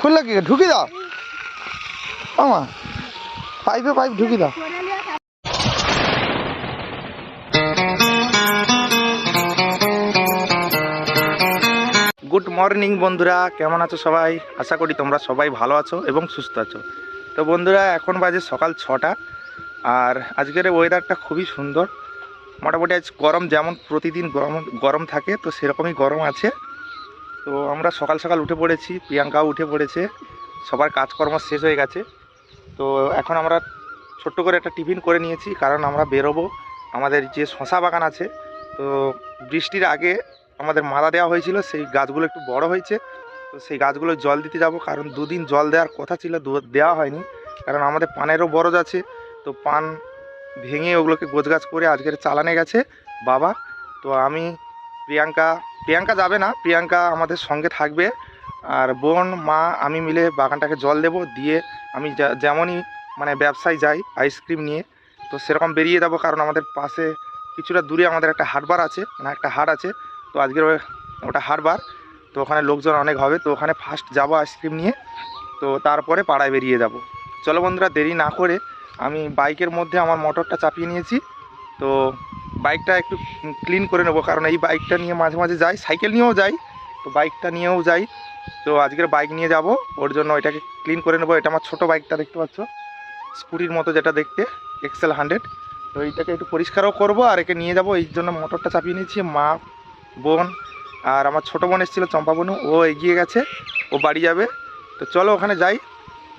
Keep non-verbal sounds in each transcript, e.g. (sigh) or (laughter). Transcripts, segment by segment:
খুললে কি? ঢুকি দাও। আমা পাইপে পাইপ ঢুকি দাও। গুড মর্নিং বন্ধুরা, কেমন আছো সবাই? আশা করি তোমরা সবাই ভালো আছো এবং সুস্থ আছো। তো বন্ধুরা, এখন বাজে সকাল ছটা, আর আজকের ওয়েদারটা খুবই সুন্দর। মোটামুটি আজ গরম, যেমন প্রতিদিন গরম গরম থাকে, তো সেরকমই গরম আছে। তো আমরা সকাল সকাল উঠে পড়েছি, প্রিয়াঙ্কাও উঠে পড়েছে, সবার কাজকর্ম শেষ হয়ে গেছে। তো এখন আমরা ছোট্ট করে একটা টিফিন করে নিয়েছি, কারণ আমরা বেরোবো। আমাদের যে শশা বাগান আছে, তো বৃষ্টির আগে আমাদের মালা দেওয়া হয়েছিল, সেই গাছগুলো একটু বড় হয়েছে। তো সেই গাছগুলো জল দিতে যাব, কারণ দুদিন জল দেওয়ার কথা ছিল দেওয়া হয়নি। কারণ আমাদের পানেরও বরজ আছে, তো পান ভেঙে ওগুলোকে গোছগাছ করে আজকের চালানে গেছে বাবা। তো আমি, প্রিয়াঙ্কা প্রিয়াঙ্কা যাবে না, প্রিয়াঙ্কা আমাদের সঙ্গে থাকবে। আর বোন, মা, আমি মিলে বাগানটাকে জল দেব, দিয়ে আমি যেমনই মানে ব্যবসায় যাই আইসক্রিম নিয়ে, তো সেরকম বেরিয়ে যাব কারণ আমাদের পাশে কিছুটা দূরে আমাদের একটা হাটবার আছে মানে একটা হাট আছে, তো আজকের ওটা হাটবার, তো ওখানে লোকজন অনেক হবে, তো ওখানে ফার্স্ট যাব আইসক্রিম নিয়ে, তো তারপরে পাড়ায় বেরিয়ে যাব। চলো বন্ধুরা, দেরি না করে আমি বাইকের মধ্যে আমার মোটরটা চাপিয়ে নিয়েছি, তো বাইকটা একটু ক্লিন করে নেব, কারণ এই বাইকটা নিয়ে মাঝে মাঝে যাই, সাইকেল নিয়েও যাই, তো বাইকটা নিয়েও যাই। তো আজকের বাইক নিয়ে যাব, ওর জন্য এটাকে ক্লিন করে নেব, এটা আমার ছোটো বাইকটা দেখতে পাচ্ছ, স্কুটির মতো যেটা দেখতে এক্সেল হান্ড্রেড। তো এইটাকে একটু পরিষ্কারও করব, আর একে নিয়ে যাব, এই জন্য মোটরটা চাপিয়ে নিয়েছি, মা, বোন, আর আমার ছোটো বোন এসেছিল, চম্পা বনু, ও এগিয়ে গেছে, ও বাড়ি যাবে। তো চলো ওখানে যাই,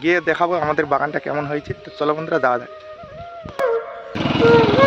গিয়ে দেখাবো আমাদের বাগানটা কেমন হয়েছে, তো চলো বন্ধুরা, যাওয়া যায় (laughs)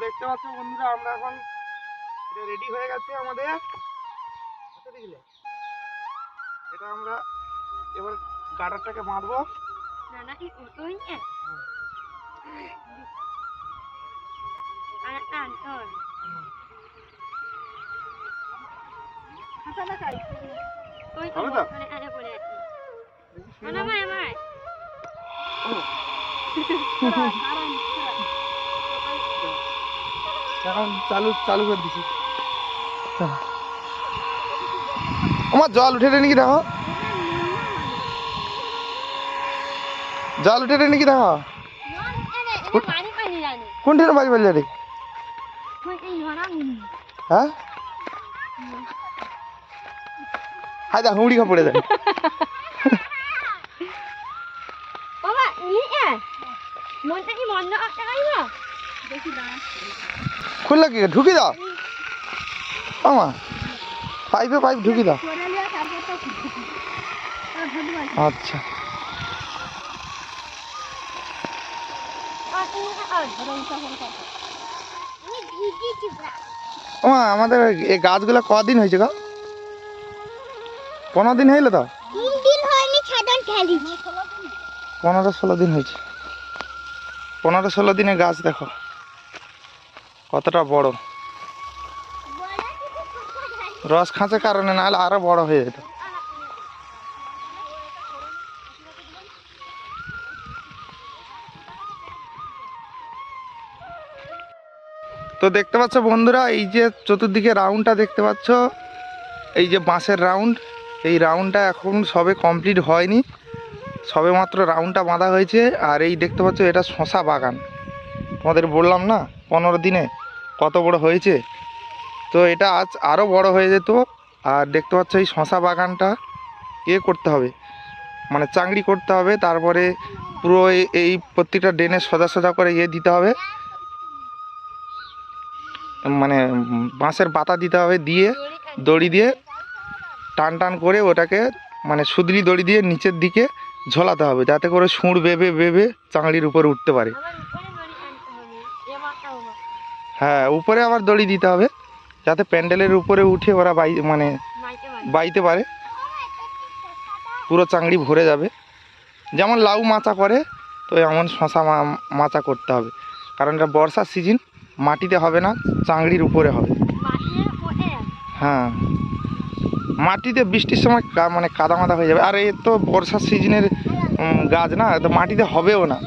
দেখতে পাচ্ছ বন্ধুরা আমরা এখন এটা রেডি হয়ে গেছে আমাদের। দেখলে এটা আমরা এবার গাটারটাকে বাঁধবো। Nana (laughs) ikutunya. এখন চালু চালু করে দিছি। আমার জল উঠে নাকি দেখো? জল উঠে নাকি দেখো? কোনটি বাজি পারলে রে? হ্যাঁ? হাই দা হুঁড়ি যায়। বাবা ইয়ে, মনটা কি বন্ধ করতে পারব? খুললে কি? ঢুকি দাও। আমা, পাইপে পাইপ ঢুকি দাও। আচ্ছা। আমাদের এই গাছগুলো কদিন হয়েছে গো? পনেরো দিন হইল তো? পনেরো ষোলো দিন হয়েছে। পনেরো ষোলো দিনে গাছ দেখো। কতটা বড়? রস খাঁচে কারণে, নাহলে আরও বড় হয়ে যেত। তো দেখতে পাচ্ছ বন্ধুরা, এই যে চতুর্দিকে রাউন্ডটা দেখতে পাচ্ছ, এই যে বাঁশের রাউন্ড, এই রাউন্ডটা এখন সবে কমপ্লিট হয়নি, সবে মাত্র রাউন্ডটা বাঁধা হয়েছে, আর এই দেখতে পাচ্ছ এটা শশা বাগান। তোমাদের বললাম না, পনেরো দিনে কত বড় হয়েছে? তো এটা আজ আরও বড় হয়ে যেত। আর দেখতে পাচ্ছ এই শশা বাগানটা ইয়ে করতে হবে। মানে চাংড়ি করতে হবে, তারপরে পুরো এই- এই প্রত্যেকটা ড্রেনে সোজা সোজা করে ইয়ে দিতে হবে। মানে বাঁশের পাতা দিতে হবে দিয়ে, দড়ি দিয়ে টান টান করে ওটাকে মানে সুদলি দড়ি দিয়ে নিচের দিকে ঝোলাতে হবে, যাতে করে সুঁড় বেবে বেবে চাংড়ির উপরে উঠতে পারে আমার উপরে নড়ি আনতে হবে এমাটা ওমা হ্যাঁ উপরে আবার দড়ি দিতে হবে যাতে প্যান্ডেলের উপরে উঠে ওরা বাই মানে বাইতে পারে। পুরো। চাংড়ি ভরে যাবে। যেমন লাউ মাচা করে তো এমন শশা মা- মাচা করতে হবে। কারণ এটা বর্ষার সিজন মাটিতে হবে না চাংড়ির উপরে হবে। হ্যাঁ। মাটিতে বৃষ্টির সময় মানে কাদা মাদা হয়ে যাবে। আর এ তো বর্ষার সিজনের গাছ না তো মাটিতে হবেও না।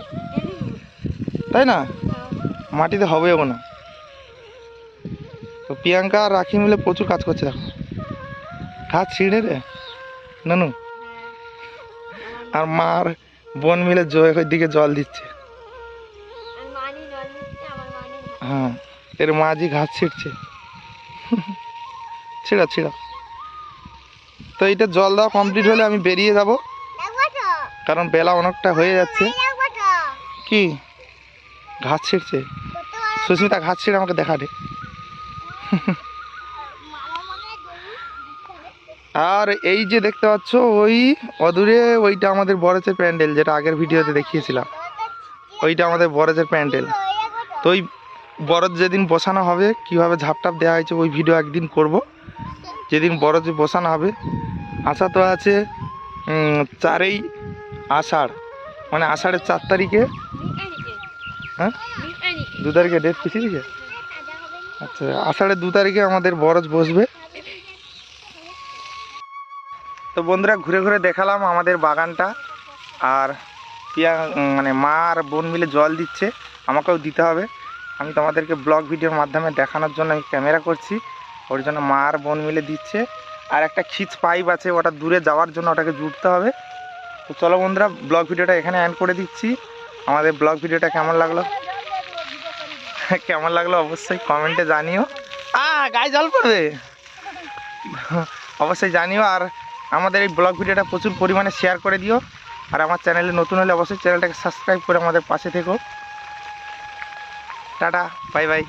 তাই না? মাটিতে হবেও না। তো প্রিয়াঙ্কা আর রাখি মিলে প্রচুর কাজ করছে দেখো। গাছ ছিঁড়ে রে। নানু। আর মার বোন মিলে জয়ের দিকে জল দিচ্ছে। হ্যাঁ এর মাঝি ঘাস ছিঁড়ছে। ছিঁড়া ছিঁড়া। তো এইটা জল দেওয়া কমপ্লিট হলে আমি বেরিয়ে যাব। কারণ বেলা অনেকটা হয়ে যাচ্ছে। কি? ঘাস ছিঁড়ছে। সুস্মিতা, ঘাস ছিঁড়ে আমাকে দেখা দে মামা মনে হয় গরু আর এই যে দেখতে পাচ্ছ, ওই অদূরে ওইটা আমাদের বরজের প্যান্ডেল, যেটা আগের ভিডিওতে দেখিয়েছিলাম। ওইটা আমাদের বরজের প্যান্ডেল। তো ওই বরজ যেদিন বসানো হবে, কীভাবে ঝাপটাপ দেওয়া হয়েছে, ওই ভিডিও একদিন করব। যেদিন বরজ বসানো হবে, আশা তো আছে চারই আষাঢ়। মানে আষাঢ়ের চার তারিখে। হ্যাঁ? দু তারিখে ডেট পিছিয়ে দিকে আচ্ছা আষাঢ়ের দু তারিখে আমাদের বরজ বসবে। তো বন্ধুরা, ঘুরে ঘুরে দেখালাম আমাদের বাগানটা। আর পিয়া মানে মা আর বোন মিলে জল দিচ্ছে, আমাকেও দিতে হবে। আমি তোমাদেরকে ব্লগ ভিডিওর মাধ্যমে দেখানোর জন্য আমি ক্যামেরা করছি, ওর জন্য মা আর বোন মিলে দিচ্ছে। আর একটা খিচ পাইপ আছে, ওটা দূরে যাওয়ার জন্য ওটাকে জুড়তে হবে। তো চলো বন্ধুরা, ব্লগ ভিডিওটা এখানে অ্যান্ড করে দিচ্ছি। আমাদের ব্লগ ভিডিওটা কেমন লাগল? (laughs) কেমন লাগল অবশ্যই কমেন্টে জানিও। আ গায়ে জল পড়বে? (laughs) অবশ্যই জানিও। আর আমাদের এই ব্লগ ভিডিওটা প্রচুর পরিমাণে শেয়ার করে দিও। আর আমার চ্যানেলে নতুন হলে অবশ্যই চ্যানেলটাকে সাবস্ক্রাইব করে আমাদের পাশে থেকো। Tata bye bye